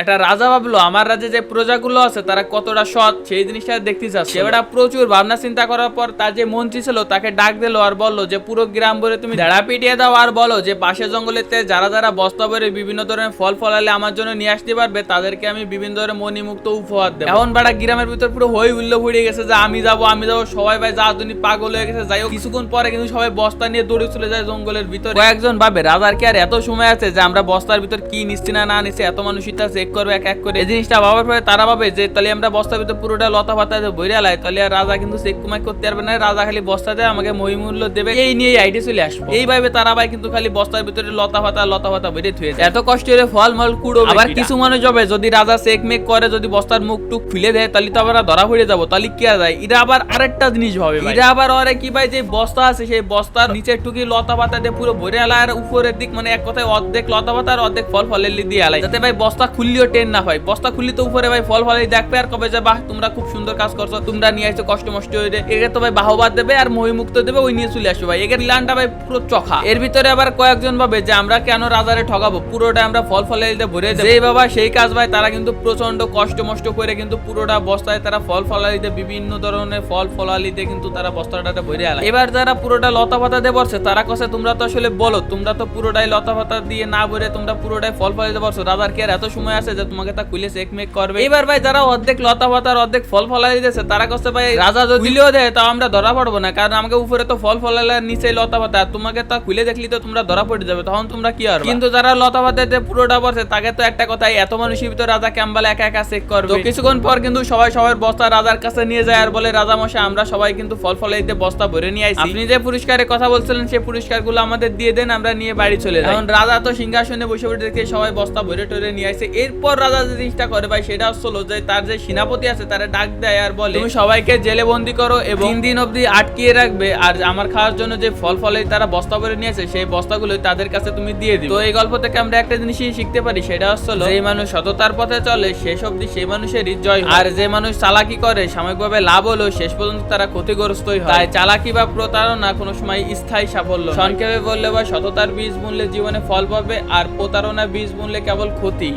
একটা রাজা ভাবলো, আমার রাজ্যে যে প্রজাগুলো আছে, তারা কতটা সৎ, সেই জিনিসটা দেখতে চাচ্ছে। এবার প্রচুর ভাবনা চিন্তা করার পর তার যে মন্ত্রী ছিল, তাকে ডাক দিলো আর বলল যে, পুরো গ্রাম ভরে তুমি ঢেড়া পিটিয়ে দাও আর বলো যে পাশে জঙ্গলেতে যারা যারা বস্তা ভরে বিভিন্ন ধরনের ফল ফলালে আমার জন্য নিয়ে আসতে পারবে, তাদেরকে আমি বিভিন্ন ধরনের মণিমুক্ত উপহার দেবো। এখন বাড়া গ্রামের ভিতর পুরো হই হুল্লো ফুড়ে গেছে যে, আমি যাব আমি যাব। সবাই ভাই যা তুমি পাগল হয়ে গেছে। যাই হোক, কিছুক্ষণ পরে কিন্তু সবাই বস্তা নিয়ে দৌড়ে চলে যায় জঙ্গলের ভিতরে। কয়েকজন ভাবে, রাজার কি আর এত সময় আছে যে, আমরা বস্তার ভিতর কি নিচ্ছি না না নিচ্ছি, এত মানুষ ইটা চেক করবে এক এক করে। এই জিনিসটা ভাবার পরে তারা ভাবে যে তাহলে আমরা বস্তার ভিতর পুরোটা লতা পাতা বইরে লাই তাহলে আর রাজা কিন্তু চেক কুমাই করতে পারবে না রাজা খালি বস্তা দেয় আমাকে মহিমূল্য দেবে। এই নিয়ে আইডি চলে আসব। এইভাবে তারা ভাই কিন্তু খালি বস্তার ভিতরে লতা পাতা লতা পাতা বেড়ে থুয়েছে এত কষ্ট করে ফল মল কুড়ো আবার কিছু মানুষ হবে যদি রাজা চেক মেক করে যদি বস্তার মুখ টুক খুলে দেয় তাহলে তো আবার ধরা পড়ে যাব তাহলে কি আর যায়? এটা আবার আরেকটা জিনিস হবে ভাই। এটা আবার ওরে কি ভাই যে বস্তা আছে সেই বস্তার নিচের টুকি লতা পাতা দিয়ে পুরো ভরে আলা আর উপরের দিক মানে এক কথায় অর্ধেক লতা পাতা আর অর্ধেক ফল ফলের দিয়ে আলাই যাতে ভাই বস্তা খুললেও টেন না হয়। বস্তা খুললি তো উপরে ভাই, ফল ফলাই দেখবে আর কবে যে বাহ তোমরা খুব সুন্দর কাজ করছ, তোমরা নিয়ে আসছো কষ্ট মষ্ট হয়ে একে তো ভাই বাহবাদ দেবে আর মহিমুক্ত দেবে, ওই নিয়ে চলে আসবে ভাই। এগের প্ল্যানটা ভাই পুরো চখা। এর ভিতরে আবার কয়েকজন ভাবে যে আমরা কেন রাজারে ঠকাবো পুরোটা আমরা ফল ফলাই দিতে ভরে দেবো। যেই বাবা সেই কাজ ভাই, তারা কিন্তু প্রচণ্ড কষ্ট মষ্ট করে কিন্তু পুরোটা বস্তায় তারা ফল ফলালিতে বিভিন্ন ধরনের ফল ফলালিতে কিন্তু তারা বস্তাটাতে ভরে আলা এবার যারা পুরোটা লতা পাতা দিয়ে বসছে তারা কছে তোমরা তো আসলে বলো, তোমরা তো পুরোটাই লতা পাতা দিয়ে না ভরে তোমরা পুরোটাই ফল ফলাইতে পারছ রাজার কি আর এত সময় আছে যে তোমাকে তা খুলে চেক মেক করবে। এবার ভাই যারা অর্ধেক লতা পাতার অর্ধেক ফল ফলাই দিতেছে তারা কছে ভাই রাজা যদি দিলেও দেয় তাও আমরা ধরা পড়ব না। কারণ আমাকে উপরে তো ফল ফলালে নিচে লতা পাতা তোমাকে তা খুলে দেখলি তো তোমরা ধরা পড়ে যাবে তখন তোমরা কি আর কিন্তু যারা লতা পাতাতে পুরোটা বসে তাকে তো একটা কথাই এত মানুষের ভিতর রাজা ক্যাম্বাল একা একা চেক করবে। তো কিছুক্ষণ পর কিন্তু সবাই সবার বস্তা রাজার কাছে নিয়ে যায় আর বলে রাজা মশাই আমরা সবাই কিন্তু ফল ফলাইতে বস্তা ভরে নিয়ে আইছি। আপনি যে পুরস্কারের কথা বলছিলেন সেই পুরস্কারগুলো আমাদের দিয়ে দেন আমরা নিয়ে বাড়ি চলে যাই। এখন রাজা তো সিংহাসনে বসে বসে দেখে সবাই বস্তা ভরে টরে নিয়ে আসে এরপর রাজা যে জিনিসটা করে ভাই, সেটা হচ্ছিল যে তার যে সেনাপতি আছে, তারা ডাক দেয় আর বলে, তুমি সবাইকে জেলে বন্দি করো এবং তিন দিন অবধি আটকিয়ে রাখবে আর আমার খাওয়ার জন্য যে ফল ফলে তারা বস্তা ভরে নিয়েছে, সেই বস্তাগুলো তাদের কাছে তুমি দিয়ে দিবে তো এই গল্প থেকে আমরা একটা জিনিসই শিখতে পারি, সেটা হচ্ছিল যে মানুষ সততার পথে চলে, শেষ অবধি সেই মানুষেরই জয়। আর যে মানুষ চালাকি করে, সাময়িকভাবে লাভ হলো শেষ পর্যন্ত তারা ক্ষতিগ্রস্তই হয় তাই চালাকি বা প্রতারণা কোনো সময় স্থায়ী সাফল্য। সংক্ষেপে বললে বা সততার বীজ মূল্যে জীবনে ফল পাবে আর প্রতারণা বীজ মূল্যে কেবল ক্ষতি